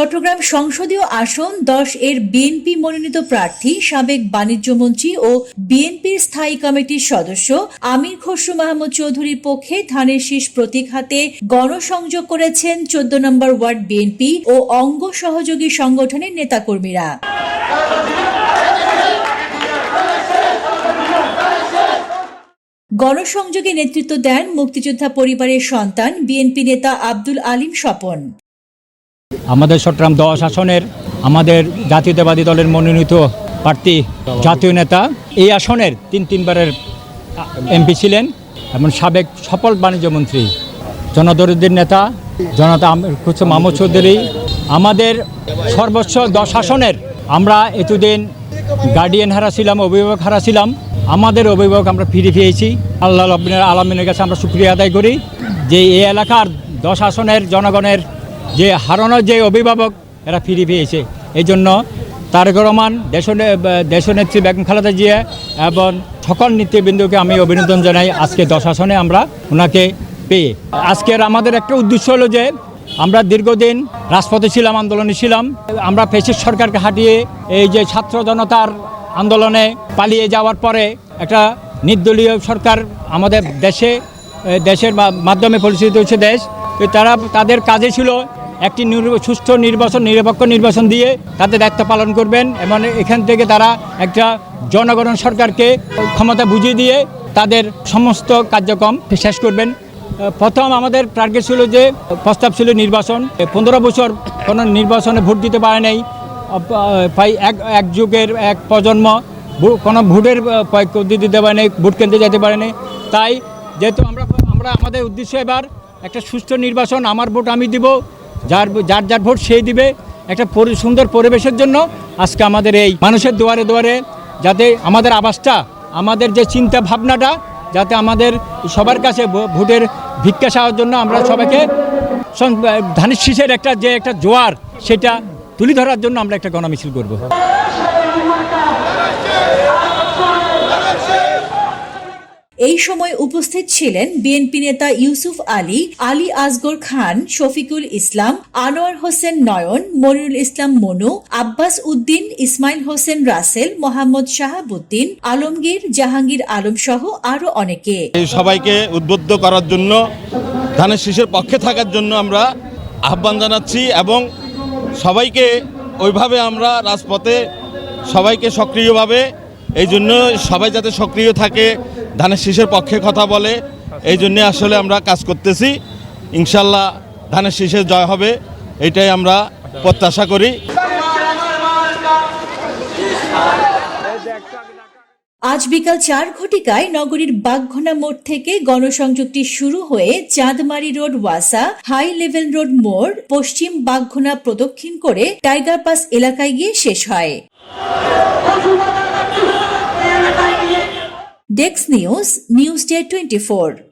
চট্টগ্রাম সংসদীয় আসন দশ এর বিএনপি মনোনীত প্রার্থী, সাবেক বাণিজ্যমন্ত্রী ও বিএনপির স্থায়ী কমিটির সদস্য আমির খসরু মাহমুদ চৌধুরীর পক্ষে ধানের শীষ প্রতীক হাতে গণসংযোগ করেছেন চোদ্দ নম্বর ওয়ার্ড বিএনপি ও অঙ্গ সহযোগী সংগঠনের নেতাকর্মীরা। গণসংযোগে নেতৃত্ব দেন মুক্তিযোদ্ধা পরিবারের সন্তান বিএনপি নেতা আব্দুল আলিম স্বপন। আমাদের চট্টগ্রাম দশ আসনের আমাদের জাতীয়তাবাদী দলের মনোনীত প্রার্থী, জাতীয় নেতা। এই আসনের তিন তিনবারের এমপি ছিলেন এবং সাবেক সফল বাণিজ্য মন্ত্রী জনদরিদ্রের নেতা, জনতা খুচু মাহমুদ চৌধুরী। আমাদের সর্বোচ্চ দশ আসনের, আমরা এতদিন গার্ডিয়ান হারা ছিলাম, অভিভাবক হারা ছিলাম। আমাদের অভিভাবক আমরা ফিরে পেয়েছি। আল্লাহ আলমিনের কাছে আমরা শুক্রিয়া আদায় করি যে এই এলাকার দশ আসনের জনগণের যে হারানোর যে অভিভাবক, এরা ফিরে পেয়েছে। এই জন্য তারেক রহমান দেশ দেশনেত্রী বেগম খালেদা জিয়া এবং সকল নেতৃবৃন্দকে আমি অভিনন্দন জানাই। আজকে দশ আসনে আমরা ওনাকে পেয়ে। আজকের আমাদের একটা উদ্দেশ্য হলো যে, আমরা দীর্ঘদিন রাজপথে ছিলাম, আন্দোলনে ছিলাম। আমরা ফেসিস সরকারকে হাঁটিয়ে এই যে ছাত্র জনতার আন্দোলনে পালিয়ে যাওয়ার পরে একটা নির্দলীয় সরকার আমাদের দেশে দেশের মাধ্যমে পরিচিত হচ্ছে দেশ। তারা, তাদের কাজে ছিল একটি সুষ্ঠু নির্বাচন, নিরপেক্ষ নির্বাচন দিয়ে তাদের দায়িত্ব পালন করবেন এবং এখান থেকে তারা একটা জনগণ সরকারকে ক্ষমতা বুঝিয়ে দিয়ে তাদের সমস্ত কার্যক্রম শেষ করবেন। প্রথম আমাদের টার্গেট ছিল যে, প্রস্তাব ছিল নির্বাচন। পনেরো বছর কোনো নির্বাচনে ভোট দিতে পারে নাই। প্রায় এক এক যুগের এক প্রজন্ম কোনো ভোটের দিতে পারে নাই, ভোট কেন্দ্রে যেতে পারে নাই। তাই যেহেতু আমরা আমরা আমাদের উদ্দেশ্য এবার একটা সুষ্ঠু নির্বাচন, আমার ভোট আমি দিব যার যার যার ভোট সেই দিবে একটা সুন্দর পরিবেশের জন্য আজকে আমাদের এই মানুষের দুয়ারে দুয়ারে যাতে আমাদের আবাসটা, আমাদের যে চিন্তা ভাবনাটা, যাতে আমাদের সবার কাছে ভোটের ভিক্ষা সাহার জন্য আমরা সবাইকে ধানের শীষের একটা যে একটা জোয়ার, সেটা তুলে ধরার জন্য আমরা একটা গণমিছিল করব। এই সময় উপস্থিত ছিলেন বিএনপি নেতা ইউসুফ আলী আলী আসগর খান, শফিকুল ইসলাম, আনোয়ার হোসেন নয়ন, মনিরুল ইসলাম মনু, আব্বাস উদ্দিন, ইসমাইল হোসেন রাসেল, মোহাম্মদ শাহাবুদ্দিন, আলমগীর, জাহাঙ্গীর আলম সহ আরও অনেকে। সবাইকে উদ্বুদ্ধ করার জন্য, ধানের শীষের পক্ষে থাকার জন্য আমরা আহ্বান জানাচ্ছি এবং সবাইকে ওইভাবে আমরা রাজপথে সবাইকে সক্রিয়ভাবে এই জন্য সবাই যাতে সক্রিয় থাকে, ধানের শীষের পক্ষে কথা বলে এই জন্যে আসলে আমরা কাজ করতেছি। ইনশাল্লাহ ধানের শীষের জয় হবে এটাই আমরা প্রত্যাশা করি। আজ বিকাল চার ঘটিকায় নগরীর বাগঘোনা মোড় থেকে গণসংযোগটি শুরু হয়ে চাঁদমারি রোড, ওয়াসা, হাই লেভেল রোড মোড়, পশ্চিম বাগঘোনা প্রদক্ষিণ করে টাইগার পাস এলাকায় গিয়ে শেষ হয়। ডেক্স নিউজ নিউজ ডে টোয়েন্টি